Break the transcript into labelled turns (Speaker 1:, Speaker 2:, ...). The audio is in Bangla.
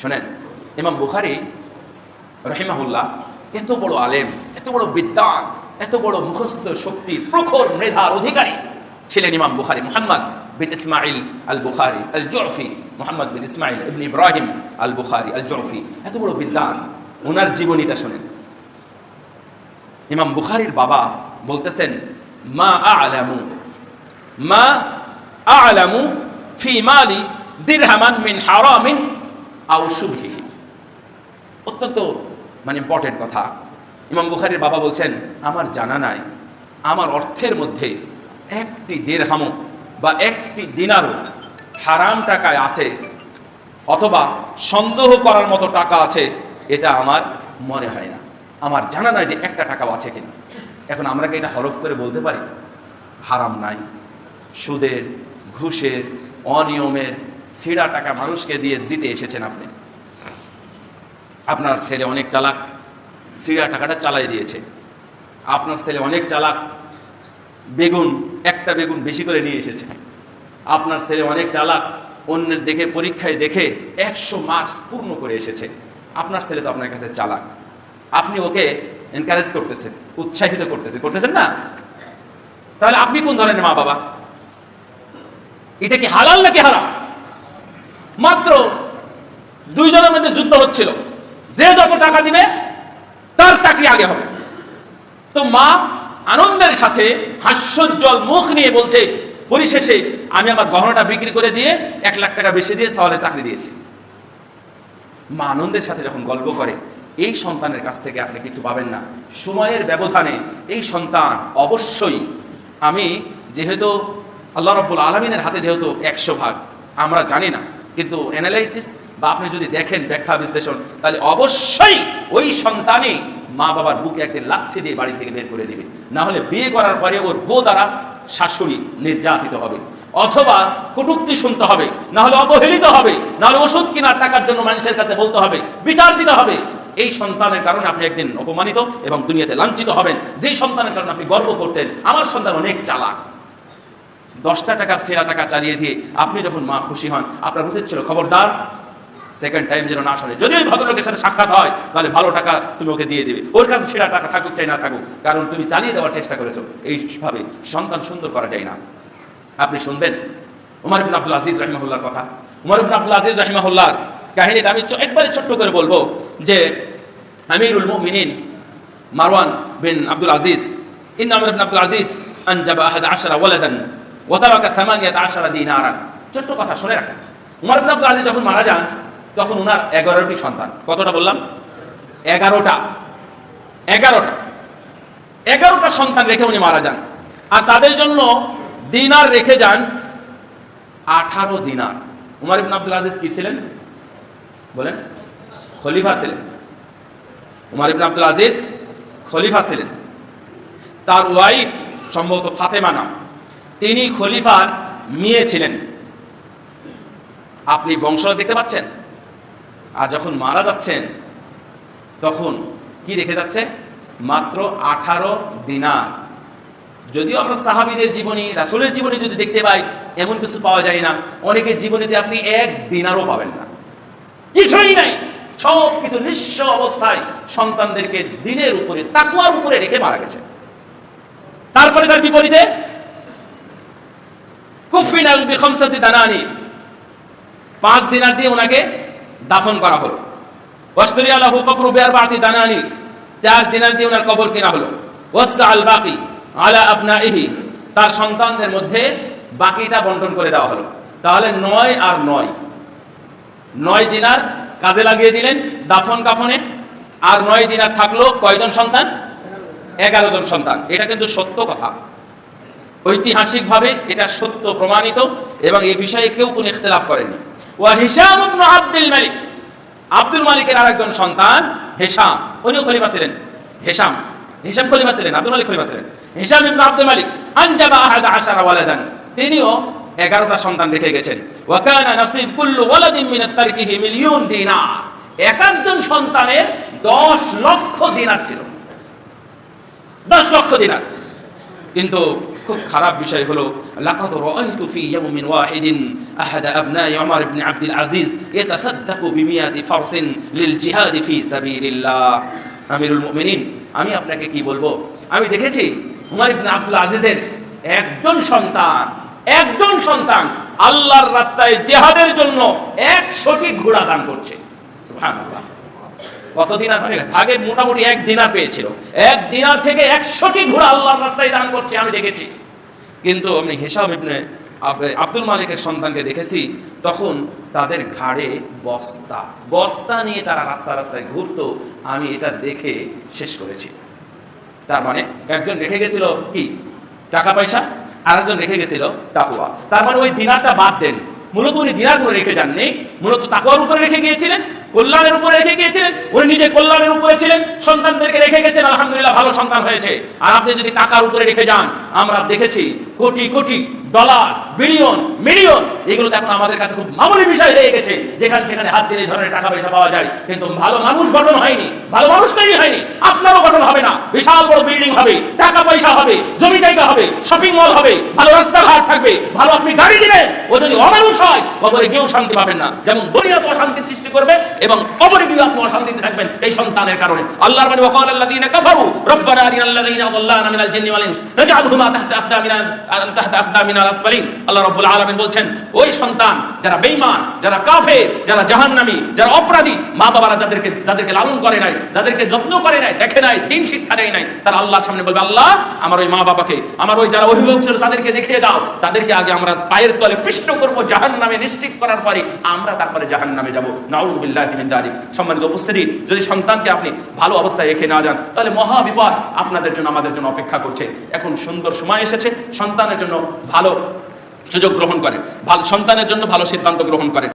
Speaker 1: শোনেন, ইমাম বুখারি রহিমাহুল্লাহ এত বড় আলেম, এত বড় বিদ্যান এত বড় মুখস্থ শক্তির প্রখর মেধার অধিকারী ছিলেন ইমাম বুখারি। মোহাম্মদ বিন ইসমাইল আল বুখারি আল জফি মোহাম্মদ বিন ইসমাইল ইবন ইব্রাহিম আল বুখারি আল জফি এত বড় বিদ্যান ওনার জীবনীটা শোনেন। ইমাম বুখারির বাবা বলতেছেন, মা আলামু মা আলামু ফি মালি দিরহামান মিন হারামিন আও শুভহিহি অত্যন্ত মানে ইম্পর্টেন্ট কথা। ইমাম বুখারির বাবা বলছেন, আমার জানা নাই, আমার অর্থের মধ্যে একটি দেড়হামও বা একটি দিনারও হারাম টাকায় আছে অথবা সন্দেহ করার মতো টাকা আছে, এটা আমার মনে হয় না। আমার জানা নাই যে একটা টাকাও আছে কিনা। এখন আমরা কি এটা হরফ করে বলতে পারি? হারাম নাই। সুদের, ঘুষের, অনিয়মের ছিঁড়া টাকা মানুষকে দিয়ে দিতে এসেছেন আপনি। আপনার ছেলে অনেক চালাক সিরা টাকাটা চালাই দিয়েছে। আপনার ছেলে অনেক চালাক, বেগুন, একটা বেগুন বেশি করে নিয়ে এসেছে। আপনার ছেলে অনেক চালাক, অন্যের দেখে, পরীক্ষায় দেখে একশো মার্কস পূর্ণ করে এসেছে। আপনার ছেলে তো আপনার কাছে চালাক। আপনি ওকে এনকারেজ করতেছেন, উৎসাহিত করতেছেন। করতেছেন না? তাহলে আপনি কোন ধরনের মা বাবা এটা কি হালাল নাকি হারাম? মাত্র দুইজনের মধ্যে যুদ্ধ হচ্ছিল। যে যত টাকা দিবে, তার চাকরি আগে হবে। তো মা আনন্দের সাথে হাস্যোজ্জ্বল মুখ নিয়ে বলছে, পরিশেষে আমি আমার গহনাটা বিক্রি করে দিয়ে এক লাখ টাকা বেশি দিয়ে সওয়ালের চাকরি দিয়েছি। মা আনন্দের সাথে যখন গল্প করে, এই সন্তানের কাছ থেকে আপনি কিছু পাবেন না। সময়ের ব্যবধানে এই সন্তান অবশ্যই আমি যেহেতু আল্লাহ রব্বুল আলমিনের হাতে যেহেতু একশো ভাগ, আমরা জানি না। কিন্তু অ্যানালাইসিস বা আপনি যদি দেখেন ব্যাখ্যা বিশ্লেষণ, তাহলে অবশ্যই ওই সন্তানই মা বাবার বুকে একটি লাথি দিয়ে বাড়ি থেকে বের করে দিবে। না হলে বিয়ে করার পরে ওর বউ দ্বারা শাশুড়ি নির্যাতিত হবে। অথবা কটুক্তি শুনতে হবে, না হলে অবহেলিত হবে, না হলে ওষুধ কেনার টাকার জন্য মানুষের কাছে বলতে হবে, বিচার দিতে হবে। এই সন্তানের কারণে আপনি একদিন অপমানিত এবং দুনিয়াতে লাঞ্ছিত হবেন। যেই সন্তানের কারণে আপনি গর্ব করতেন, আমার সন্তান অনেক চালাক। দশটা টাকার সেরা টাকা চালিয়ে দিয়ে আপনি যখন মা খুশি হন, আপনার উচিত ছিল খবরদার। সেকেন্ড টাইম যেন না শোনে যদি ওই ভদ্রলোকের সাথে সাক্ষাৎ হয়, তাহলে ভালো টাকা তুমি ওকে দিয়ে দেবে। ওর কাছে সেরা টাকা থাকুক চাই না থাকুক, কারণ তুমি চালিয়ে দেওয়ার চেষ্টা করেছ। এইভাবে সন্তান সুন্দর করা যায় না। আপনি শুনবেন উমর ইবিন আব্দুল আজিজ রহিমাহুল্লার কথা। উমর ইবিন আব্দুল আজিজ রহিমাহুল্লার কাহিনীটা আমি একবারে ছোট্ট করে বলব যে, আমিরুল মুমিনিন মারওয়ান বিন আব্দুল আজিজ ইন আমর ইবিন আব্দুল আজিজ আনজাবা আহাদ আশরা ওয়ালাদান। ওয়াতারাকা সামানিয়াত আশরা দিনারান। ছোট্ট কথা শুনে রাখেন। উমর ইবিন আব্দুল আজিজ যখন মারা যান, তখন উনার এগারোটি সন্তান। কতটা বললাম? এগারোটা। এগারোটা। এগারোটা সন্তান রেখে উনি মারা যান। আর তাদের জন্য দিনার রেখে যান আঠারো দিনার। উমর ইবন আব্দুল আজিজ কি ছিলেন? বলেন। খলিফা ছিলেন। উমর ইবন আব্দুল আজিজ খলিফা ছিলেন। তার ওয়াইফ সম্ভবত ফাতেমা নাম। তিনি খলিফার মেয়ে ছিলেন আপনি বংশরা দেখতে পাচ্ছেন? আর যখন মারা যাচ্ছেন, তখন কি রেখে যাচ্ছে? মাত্র আঠারো দিনার। যদিও আমরা সাহাবিদের জীবনী, রাসুলের জীবনী যদি দেখতে পাই, এমন কিছু পাওয়া যায় না। অনেকের জীবনীতে আপনি এক দিনারও পাবেন না। কিছুই নাই। সব কিছু নিঃস্ব অবস্থায় সন্তানদেরকে দিনের উপরে, তাকুয়ার উপরে রেখে মারা গেছে। তারপরে তার বিপরীতে কুফিনা বিখমসাতি দানানি। পাঁচ দিনার দিয়ে ওনাকে দাফন করা হলো। ওয়াস্তরি আল্লাহ কবর বেয়ার বাতি দানানি। চার দিনার দিয়ে ওনার কবর কেনা হলো। ওয়াসা আল বাকি আলা আপনা ইহি তার সন্তানদের মধ্যে বাকিটা বন্টন করে দেওয়া হলো। তাহলে নয় আর নয়। নয় দিনার কাজে লাগিয়ে দিলেন দাফন কাফনে। আর নয় দিনার থাকল কয়জন সন্তান? এগারো জন সন্তান। এটা কিন্তু সত্য কথা। ঐতিহাসিকভাবে এটা সত্য প্রমাণিত এবং এই বিষয়ে কেউ কোনো ইখতলাফ করেনি। হিসাম আব্দুল মালিক। আব্দুল মালিকের সন্তান হেশাম। উনিও খলিফা ছিলেন। হেশাম। হিসাম খলিফা ছিলেন, আব্দুল মালিক খলিফা ছিলেন। হিসাম আব্দুল মালিক আশারা ওয়ালাদান। তিনিও এগারোটা সন্তান রেখে গেছেন। ওয়া কানা নাসিব কুল্লু ওয়ালাদিন মিন তারকিহি মিলিয়ন দিনার। সন্তানের দশ লক্ষ দিনার ছিল। দশ লক্ষ দিনার। কিন্তু খুব খারাপ বিষয় হলো, লাকাদ রাআইতু ফি ইয়াউমিন ওয়াহিদিন, আহাদ আবনাই ওমর ইবনে আব্দুল আজিজ ইয়াতাসাদ্দাকু বিমিয়াতি ফারসিন লিল জিহাদ ফি সাবিলিল্লাহ। আমিরুল মুমিনিন, আমি আপনাকে কি বলব? আমি দেখেছি উমর ইবনে আব্দুল আজিজের একজন সন্তান একজন সন্তান আল্লাহর রাস্তায় জিহাদের জন্য একশোটি ঘোড়া দান করছে। সুবহানাল্লাহ। কত দিনার আগে মোটামুটি এক দিনার পেয়েছিল। এক দিনার থেকে একশোটি ঘোড়া আল্লাহর রাস্তায় দান করছে, আমি দেখেছি। কিন্তু আমি হিসাব ইবনে আব্দুল মালিকের সন্তানকে দেখেছি, তখন তাদের ঘাড়ে বস্তা বস্তা নিয়ে তারা রাস্তা রাস্তায় ঘুরতো, আমি এটা দেখে শেষ করেছি। তার মানে একজন রেখে গেছিল কি? টাকা পয়সা আর একজন রেখে গেছিল তাকুয়া তার মানে ওই দিনারটা বাদ দেন। মূলত উনি দিনার করে রেখে যাননি, মূলত তাকুয়ার উপরে রেখে গিয়েছিলেন, কল্যাণের উপরে রেখে গিয়েছিলেন, উনি নিজে কল্যাণের উপরে ছিলেন, সন্তানদেরকে রেখে গেছেন, আলহামদুলিল্লাহ ভালো সন্তান হয়েছে। আর আপনি যদি টাকার উপরে রেখে যান, আমরা দেখেছি crore crore dollar, billion, million, এগুলো এখন আমাদের কাছে খুব মামুলি বিষয় হয়ে গেছে। যেখানে সেখানে হাত দিলে ধরনের টাকা পয়সা পাওয়া যায়। কিন্তু ভালো মানুষ গঠন হয়নি, ভালো মানুষ তৈরি হয়নি, আপনারও গঠন হবে না। বিশাল বড় বিল্ডিং হবে, টাকা পয়সা হবে, জমি জায়গা হবে শপিং মল হবে, ভালো রাস্তাঘাট থাকবে, ভালো আপনি গাড়ি দিবেন ও যদি অমানুষ হয়, কবরে গিয়েও শান্তি পাবেন না। যেমন দুনিয়াতে অশান্তির সৃষ্টি করবে এবং কবরে গিয়ে আপনি অশান্তিতে থাকবেন এই সন্তানের কারণে। আল্লাহর মানে ওয়াকাল আল্লাযীনা কাফারু, রব্বানা আরিনাল লাযীনা আযাল্লানা মিনাল জিন্নি ওয়াল ইনস, নাজআলহুমা তাহতা আকদামিনা আল্লাহ রাব্বুল আলামিন বলছেন, ওই সন্তান যারা বেঈমান, যারা কাফের, যারা জাহান্নামী, যারা অপরাধী মা বাবারা যাদেরকে যাদেরকে লালন করে নাই, যাদেরকে যত্ন করে নাই, দেখে নাই, দিন শিক্ষা নাই, তারা আল্লাহর সামনে বলবে, আল্লাহ, আমার ওই মা বাবাকে আমার ওই যারা অভিভাবক ছিল তাদেরকে দেখিয়ে দাও, তাদেরকে আগে আমরা পায়ের তলে পৃষ্ঠ করব জাহান নামে নিশ্চিত করার পরে আমরা তারপরে জাহান নামে যাব নাউজুবিল্লাহ মিন সম্মানিত উপস্থিতি, যদি সন্তানকে আপনি ভালো অবস্থায় রেখে না যান, তাহলে মহা বিপদ আপনাদের জন্য, আমাদের জন্য অপেক্ষা করছে। এখন সুন্দর সময় এসেছে সন্তানের জন্য ভালো সুযোগ গ্রহণ করে ভালো সন্তানের জন্য ভালো সিদ্ধান্ত গ্রহণ করেন